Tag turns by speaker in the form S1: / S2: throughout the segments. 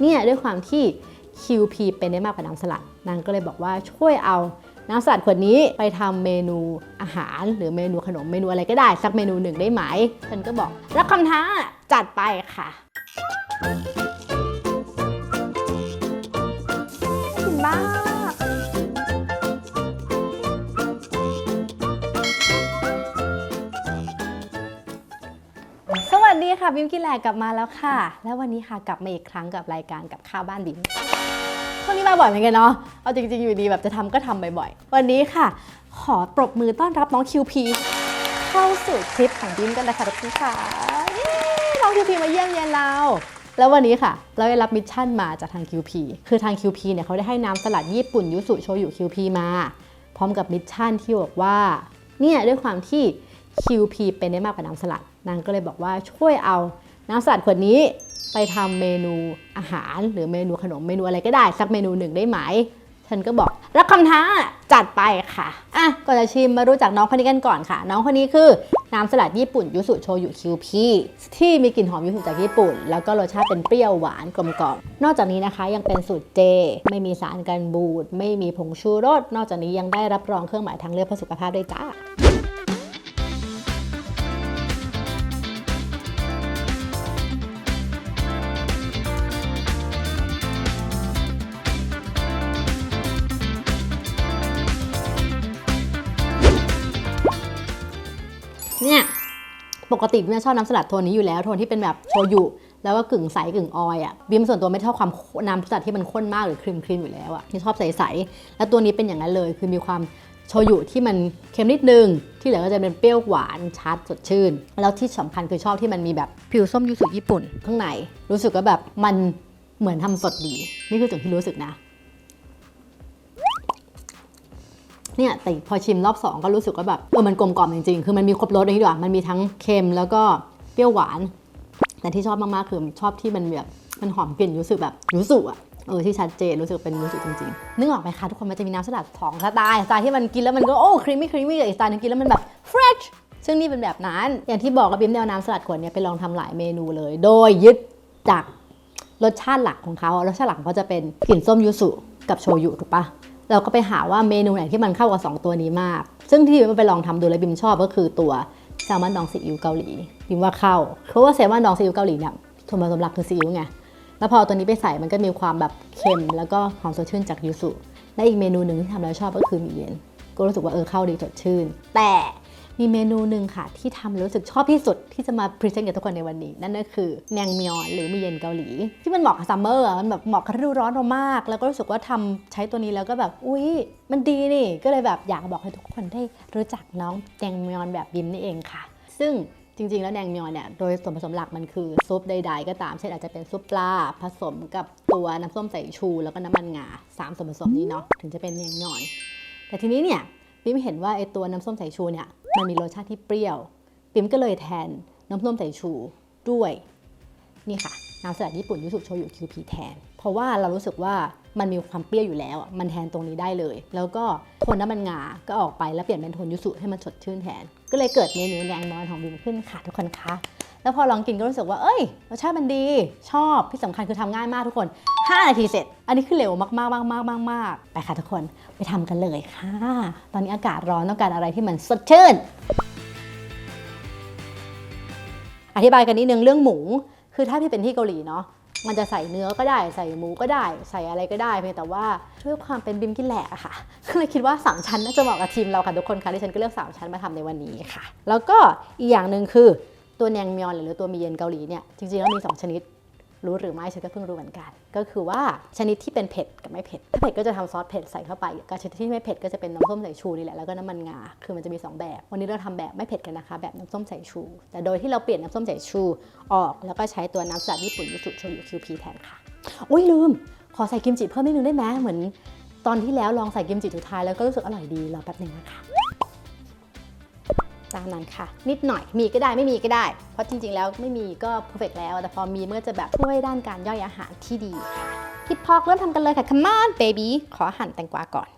S1: เนี่ยด้วยความที่ QP เป็นได้มากกว่าน้ำสลัด นางก็เลยบอกว่าช่วยเอาน้ำสลัดขวดนี้ไปทำเมนูอาหารหรือเมนูขนมเมนูอะไรก็ได้ สักเมนูหนึ่งได้ไหมฉันก็บอกรับคำท้าจัดไปค่ะ ค่ะบิมกินแหลกกลับมาแล้วค่ะ แล้ววันนี้ค่ะกลับมาอีกครั้งกับรายการกับข้าวบ้านบิมช่วงนี้มาบ่อยเหมือนกันเนาะเอาจริง ๆ อยู่ดีแบบจะทำก็ทำบ่อยๆ วันนี้ค่ะ ขอปรบมือต้อนรับน้องคิวพีเข้าสู่คลิปของบิมกันเลยค่ะทุกท่านค่ะน้องคิวพีมาเยี่ยมเยียนเราแล้ววันนี้ค่ะ เราได้รับมิชชั่นมาจากทาง QP คือทาง QP เนี่ยเขาได้ให้น้ำสลัดญี่ปุ่น ยุสุโชยุ QP มา พร้อมกับมิชชั่นที่บอกว่า เนี่ยด้วยความที่ QP เป็นได้มากกว่าน้ำสลัด นางก็เลยบอกว่าช่วยเอาน้ำสลัดขวดนี้ไปทำเมนูอาหาร หรือเมนูขนมเมนูอะไรก็ได้ สักเมนูหนึ่งได้ไหมฉันก็บอกรับคำท้าจัดไปค่ะอะก่อนจะชิมมารู้จักน้องคนนี้กันก่อนค่ะ น้องคนนี้คือน้ำสลัดญี่ปุ่นยุสุโชยุคิวพีที่มีกลิ่นหอมยุสุจากญี่ปุ่น แล้วก็รสชาติเป็นเปรี้ยวหวานกลมกล่อมนอกจากนี้นะคะยังเป็นสูตรเจ ไม่มีสารกันบูด ไม่มีผงชูรส นอกจากนี้ยังได้รับรองเครื่องหมายทางเลือกเพื่อสุขภาพด้วยจ้า กติบิมชอบน้ำสลัดโทนนี้อยู่แล้วโทนที่เป็นแบบโชยุแล้วก็กึ่งใสกึ่งออยอะบิมส่วนตัวไม่ชอบความน้ำสลัดที่มันข้นมากหรือครีมครีมอยู่แล้วอะที่ชอบใสๆแล้วตัวนี้เป็นอย่างนั้นเลย คือมีความโชยุที่มันเค็มนิดนึง ที่เหลือก็จะเป็นเปรี้ยวหวานชัดสดชื่น แล้วที่สำคัญคือชอบที่มันมีแบบผิวส้มยูสุญี่ปุ่นข้างในรู้สึกว่าแบบมันเหมือนทำสดดี นี่คือสิ่งที่รู้สึกนะ เนี่ยแต่พอชิมรอบ 2 ก็รู้สึกว่าแบบเออมันกลมกล่อมจริงๆ คือมันมีครบรสเลยที่ดีกว่ามันมีทั้งเค็มแล้วก็เปรี้ยวหวาน แต่ที่ชอบมากๆคือชอบที่มันแบบมันหอมกลิ่นรู้สึกแบบรู้สึกอะเออที่ชัดเจนรู้สึกเป็นรู้สึกจริงๆนึกออกไหมคะทุกคนมันจะมีน้ำสลัดสองสไตล์สไตล์ที่มันกินแล้วมันก็โอ้ครีมมี่ครีมมี่กับอีกสไตล์นึงกินแล้วมันแบบ fresh ซึ่งนี่เป็นแบบนั้น อย่างที่บอกกับบิมแนวน้ำสลัดขวดเนี้ยไปลองทำหลายเมนูเลย โดยยึดจากรสชาติหลักของเขารสชาติหลักเขาจะเป็นกลิ่นส้มยูสุกับโชยุถูกปะ เราก็ไปหาว่าเมนูไหนที่มันเข้ากับ 2 ตัวนี้มาก ซึ่งที่บิมไปลองทำดูแล้วบิมชอบก็คือตัวแซลมอนดองซีอิ๊วเกาหลีบิมว่าเข้า เพราะว่าแซลมอนดองซีอิ๊วเกาหลีเนี่ยส่วนผสมหลักคือซีอิ๊วไงแล้วพอตัวนี้ไปใส่มันก็มีความแบบเค็ม แล้วก็หอมสดชื่นจากยูสุและอีกเมนูหนึ่งที่ทำแล้วชอบก็คือหมีเย็น ก็รู้สึกว่าเออเข้าดีสดชื่น แต่ มีเมนูหนึ่งค่ะ ที่ทำแล้วรู้สึกชอบที่สุดที่จะมาพรีเซนต์กับทุกคนในวันนี้ นั่นก็คือแนงมยอนหรือมีเย็นเกาหลี ที่มันเหมาะกับซัมเมอร์อะมันแบบเหมาะกับฤดูร้อนเรามาก แล้วก็รู้สึกว่าทำใช้ตัวนี้แล้วก็แบบอุ๊ยมันดีนี่ ก็เลยแบบอยากบอกให้ทุกคนได้รู้จักน้องแนงมยอนแบบบิมนี่เองค่ะ ซึ่งจริง ๆ แล้วแนงมยอนเนี่ย โดยส่วนผสมหลักมันคือ ซุปใด ๆ ก็ตาม เช่นอาจจะเป็นซุปปลาผสมกับตัวน้ำส้มสายชู แล้วก็น้ำมันงาสามส่วนผสมนี้เนาะถึงจะเป็นแนงมยอน แต่ทีนี้เนี่ยปิมเห็นว่าไอตัวน้ำส้มสายชูเนี่ย มันมีรสชาติที่เปรี้ยว ปิมก็เลยแทนน้ำส้มสายชูด้วยนี่ค่ะน้ำสลัดญี่ปุ่นยูสุโชยุคิวพีแทน เพราะว่าเรารู้สึกว่ามันมีความเปรี้ยวอยู่แล้ว มันแทนตรงนี้ได้เลย แล้วก็โทนน้ำมันงา ก็ออกไปแล้วเปลี่ยนเป็นโทนยูสุให้มันสดชื่นแทน ก็เลยเกิดเมนูแนงมอนของบิมขึ้นค่ะทุกคนคะ แล้วพอลองกินก็รู้สึกว่า เอ้ย รสชาติมันดี ชอบ ที่สำคัญคือทำง่ายมากทุกคน 5 นาทีเสร็จ อันนี้คือเร็วมากๆมากๆมากๆมากไปค่ะทุกคน ไปทำกันเลยค่ะ ตอนนี้อากาศร้อนต้องการอะไรที่มันสดชื่น อธิบายกันนิดนึงเรื่องหมู คือถ้าที่เป็นที่เกาหลีเนาะ มันจะใส่เนื้อก็ได้ ใส่หมูก็ได้ ใส่อะไรก็ได้ เพียงแต่ว่าด้วยความเป็นบิมกินแหลกอะค่ะ ก็เลยคิดว่าสามชั้นน่าจะเหมาะกับทีมเราค่ะทุกคนค่ะที่ฉันก็เลือกสามชั้นมาทำในวันนี้ค่ะ แล้วก็อีกอย่างหนึ่งคือ ตัวแนงมยอนหรือตัวมีเย็นเกาหลีเนี่ยจริงๆแล้วมี 2 ชนิดรู้หรือไม่ฉันก็เพิ่งรู้เหมือนกัน ก็คือว่าชนิดที่เป็นเผ็ดกับไม่เผ็ดถ้าเผ็ดก็จะทำซอสเผ็ดใส่เข้าไปกับชนิดที่ไม่เผ็ดก็จะเป็นน้ำส้มสายชูนี่แหละแล้วก็น้ำมันงาคือมันจะมี 2 แบบ วันนี้เราทำแบบไม่เผ็ดกันนะคะ แบบน้ำส้มสายชู แต่โดยที่เราเปลี่ยนน้ำส้มสายชูออก แล้วก็ใช้ตัวน้ำสลัดญี่ปุ่นยูสุโชยุคิวพีแทนค่ะอุ้ยลืม ขอใส่กิมจิเพิ่มนิดนึงได้ไหมเหมือน ตอนที่แล้วลองใส่กิมจิทุกทายแล้วก็รู้สึกอร่อยดีรอแป๊บนึงนะคะ ตามนั้นค่ะ นิดหน่อยมีก็ได้ไม่มีก็ได้ เพราะจริงๆ แล้วไม่มีก็เพอร์เฟกแล้ว แต่พอมีมันก็จะแบบช่วยด้านการย่อยอาหารที่ดีค่ะพิดพอกเริ่มทำกันเลยค่ะ come on baby ขอหั่นแตงกวาก่อน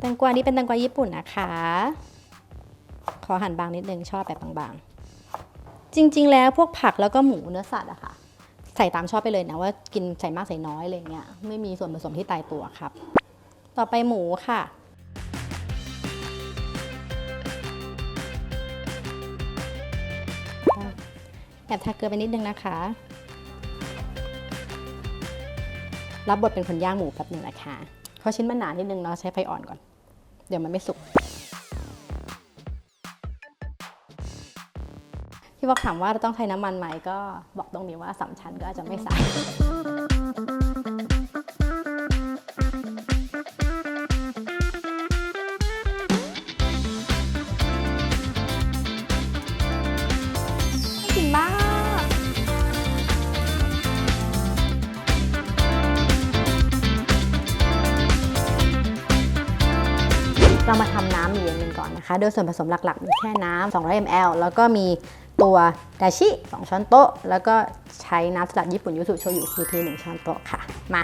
S1: แตงกวานี้เป็นแตงกวาญี่ปุ่นนะคะ ขอหั่นบางนิดนึงชอบแบบบางๆ จริงๆ แล้วพวกผักแล้วก็หมูเนื้อสัตว์อะค่ะใส่ตามชอบไปเลยนะว่ากินใส่มากใส่น้อยอะไรเงี้ยไม่มีส่วนผสมที่ตายตัวครับ ต่อไปหมูค่ะ แอบทาเกลือไปนิดนึงนะคะ รับบทเป็นคนย่างหมูแป๊บหนึ่งนะคะเพราะชิ้นมันหนานิดนึงเนาะใช้ไฟอ่อนก่อน เดี๋ยวมันไม่สุกที่บอกถามว่าต้องใช้น้ำมันไหมก็บอกตรงนี้ว่าสามชั้นก็อาจจะไม่ใส่ เรามาทำน้ำเย็นกันก่อนนะคะ โดยส่วนผสมหลักๆ มีแค่น้ำ200 ml แล้วก็มีตัวดาชิ2ช้อนโต๊ะ แล้วก็ใช้น้ำสลัดญี่ปุ่นยูสุโชยุซูที1ช้อนโต๊ะค่ะ มา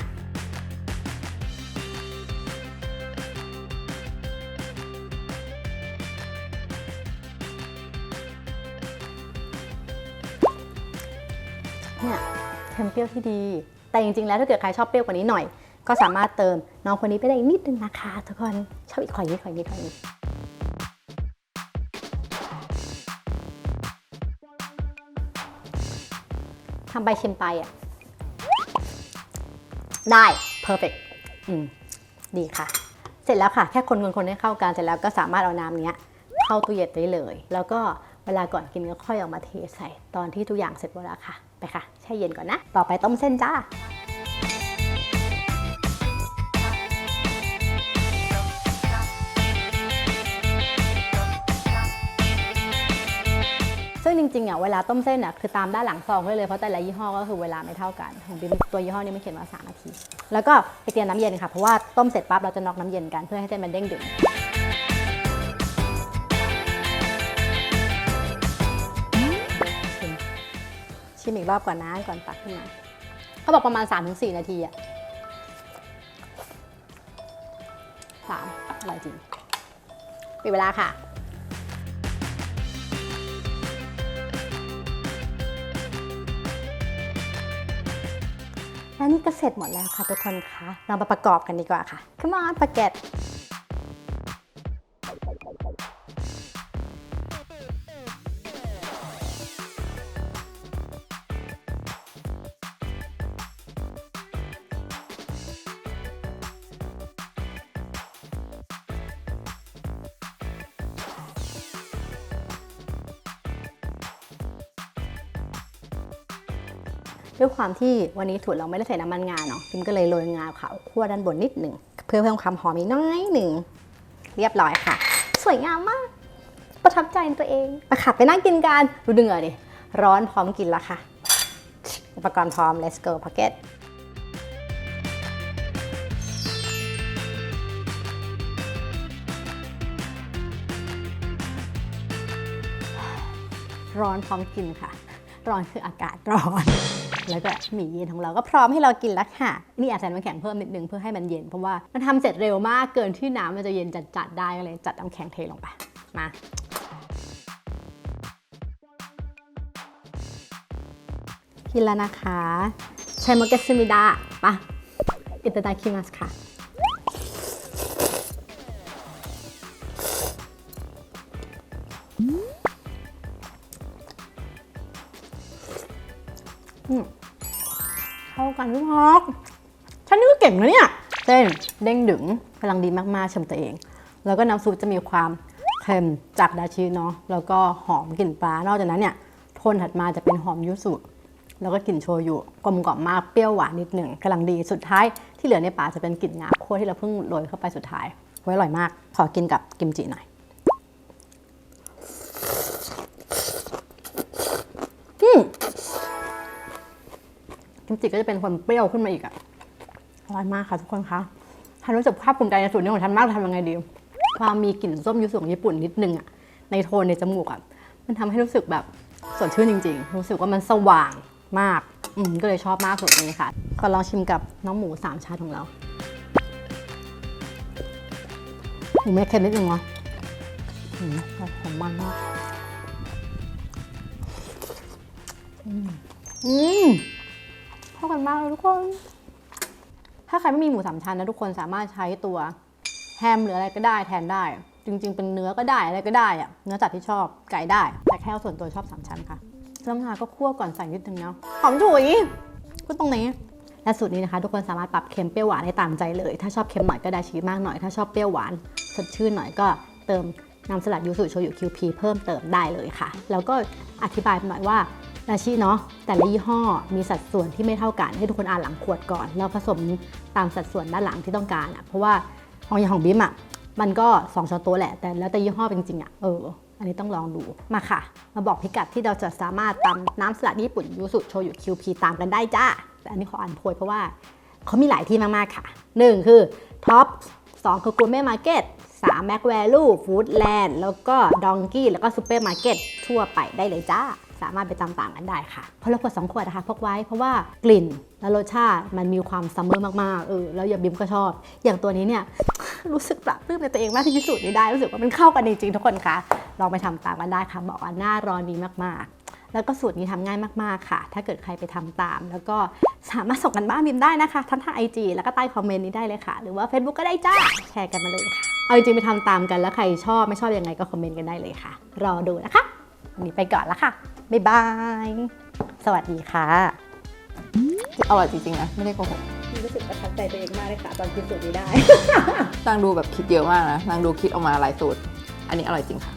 S1: เนี่ยเค็มเปรี้ยวที่ดี แต่จริงๆ แล้วถ้าเกิดใครชอบเปรี้ยวกว่านี้หน่อย ก็สามารถเติมน้องคนนี้ไปได้อีกนิดนึงนะคะทุกคนชอบอีกขอยนิดขอยนิดขอยนิดทำไปชิมไปอะ ได้ perfect อืม ดีค่ะ เสร็จแล้วค่ะ แค่คนคนๆให้เข้ากัน เสร็จแล้วก็สามารถเอาน้ำเนี้ย เข้าตู้เย็นได้เลย แล้วก็เวลาก่อนกินก็ค่อยเอามาเทใส่ ตอนที่ทุกอย่างเสร็จหมดแล้วค่ะ ไปค่ะ แช่เย็นก่อนนะ ต่อไปต้มเส้นจ้า งจริงๆอะเวลาต้มเส้นอะคือตามด้านหลังซองได้เลยเพราะแต่ละยี่ห้อก็คือเวลาไม่เท่ากันของบิมตัวยี่ห้อนี้มันเขียนว่า3นาที แล้วก็ไปเตรียมน้ำเย็นค่ะเพราะว่าต้มเสร็จปั๊บเราจะน็อกน้ำเย็นกันเพื่อให้เส้นมันเด้งดึงชิมชิมอีกรอบก่อนนะก่อนตักขึ้นมาเขาบอกประมาณ 3-4 นาทีอะสามอร่อยจริงปิดเวลาค่ะ และนี่ก็เสร็จหมดแล้วค่ะทุกคนคะเรามาประกอบกันดีกว่าค่ะ Come on ปาเกต ด้วยความที่วันนี้ถั่วเราไม่ได้ใส่น้ำมันงาเนาะพิมก็เลยโรยงาขาวคั่วด้านบนนิดหนึ่งเพื่อเพิ่มความหอมอีกน้อยหนึ่งเรียบร้อยค่ะ สวยงามมาก ประทับใจตัวเองไปค่ะไปนั่งกินกันดูเหงื่อดิร้อนพร้อมกินแล้วค่ะ อุปกรณ์พร้อม let's go pocket ร้อนพร้อมกินค่ะ ร้อนคืออากาศร้อน แล้วก็หมี่เย็นของเราก็พร้อมให้เรากินแล้วค่ะ นี่อาจจะน้ำแข็งเพิ่มนิดนึงเพื่อให้มันเย็น เพราะว่ามันทำเสร็จเร็วมากเกินที่น้ำมันจะเย็นจัดๆได้ก็เลยจัดน้ำแข็งเทลงไป มากินแล้วนะคะใช้โมเกสมิดาปะอิตาดาคิมัสค่ะ เข้ากันทุกฮอกฉันนี่ก็เก่งนะเนี่ยเส้นเด้งดึงกำลังดีมากๆชมตัวเอง แล้วก็น้ำซุปจะมีความเค็มจากดาชิเนาะแล้วก็หอมกลิ่นปลานอกจากนั้นเนี่ยโทนถัดมาจะเป็นหอมยูสุแล้วก็กลิ่นโชยุกลมกล่อมมากเปรี้ยวหวานนิดหนึ่งกำลังดีสุดท้ายที่เหลือในปากจะเป็นกลิ่นงาคั่วที่เราเพิ่งโรยเข้าไปสุดท้ายไว้อร่อยมาก ขอกินกับกิมจิหน่อย จิก็จะเป็นคนเปรี้ยวขึ้นมาอีกอะอร่อยมากค่ะทุกคนคะฉันรู้สึกภาคภูมิใจในสูตรนี้ของฉันมากเลยทำยังไงดี ความมีกลิ่นส้มยูสุของญี่ปุ่นนิดนึงอะในโทนในจมูกอะมันทำให้รู้สึกแบบสดชื่นจริง ๆ รู้สึกว่ามันสว่างมาก อืมก็เลยชอบมากสูตรนี้ค่ะขอลองชิมกับน้องหมูสามชั้นของเราหมูไม่เค็มนิดนึงเหรออืมหอมมันมาก อืมากันมากเลยทุกคน ถ้าใครไม่มีหมูสามชั้นนะทุกคนสามารถใช้ตัวแฮมหรืออะไรก็ได้แทนได้ จริง ๆ เป็นเนื้อก็ได้อะไรก็ได้อะเนื้อสัตว์ที่ชอบไก่ได้ แต่แค่ส่วนตัวชอบสามชั้นค่ะแล้วงาก็คั่วก่อนใส่นิดนึงเนาะหอมฉุยพูดตรงนี้และสูตรนี้นะคะ ทุกคนสามารถปรับเค็มเปรี้ยวหวานได้ตามใจเลย ถ้าชอบเค็มหน่อยก็ได้ชีสมากหน่อย ถ้าชอบเปรี้ยวหวานสดชื่นหน่อยก็เติมน้ำสลัดยูสุโชยุคิวพีเพิ่มเติมได้เลยค่ะ แล้วก็อธิบายหน่อยว่า ราชิเนาะแต่ละยี่ห้อมีสัดส่วนที่ไม่เท่ากันให้ทุกคนอ่านหลังขวดก่อน แล้วผสมตามสัดส่วนด้านหลังที่ต้องการอะเพราะว่าของอย่างของบิมอะมันก็สองช้อนโต๊ะแหละ แต่แล้วแต่ยี่ห้อจริงๆอะเออ อันนี้ต้องลองดูมาค่ะ มาบอกพิกัดที่เราจะสามารถตำน้ำสลัดญี่ปุ่นยูสุโชยุคิวพีตามกันได้จ้าแต่อันนี้ขออ่านโพยเพราะว่าเขามีหลายที่มากๆค่ะ1คือท็อป2คือกูเม่มาร์เก็ต3แม็กแวลูฟู้ดแลนด์แล้วก็ดองกี้แล้วก็ซูเปอร์มาร์เก็ตทั่วไปได้เลยจ้า สามารถไปตามๆกันได้ค่ะเพราะเราขวดสองขวดนะคะพกไว้เพราะว่ากลิ่นและรสชาติมันมีความซัมเมอร์มากๆเออแล้วอย่าบิมก็ชอบ อย่างตัวนี้เนี่ยรู้สึกปรับปลื้มในตัวเองมากที่สูจน์นี้ได้รู้สึกว่ามันเข้ากันจริงๆทุกคนคะลองไปทำตามกันได้ค่ะบอกว่าหน้าร้อนดีมากๆแล้วก็สูตรนี้ทำง่ายมากๆค่ะ ถ้าเกิดใครไปทำตาม แล้วก็สามารถส่งกันบ้านบิมได้นะคะ ทั้งทางไอจีแล้วก็ใต้คอมเมนต์นี้ได้เลยค่ะ หรือว่า Facebook ก็ได้จ้า แชร์กันมาเลยค่ะ เอาจริงๆไปทำตามกันแล้วใครชอบไม่ชอบยังไงก็คอมเมนต์กันได้เลยค่ะ รอดูนะคะ วันนี้ไปก่อนละค่ะ บ๊ายบาย สวัสดีค่ะ
S2: อร่อยจริงๆนะ ไม่ได้โกหก
S1: รู้สึกประทับใจตัวเองมากเลยค่ะ ตอนกินสูตรนี้ได้
S2: นางดูแบบคิดเยอะมากนะนางดูคิดออกมาหลายสูตร อันนี้อร่อยจริงค่ะ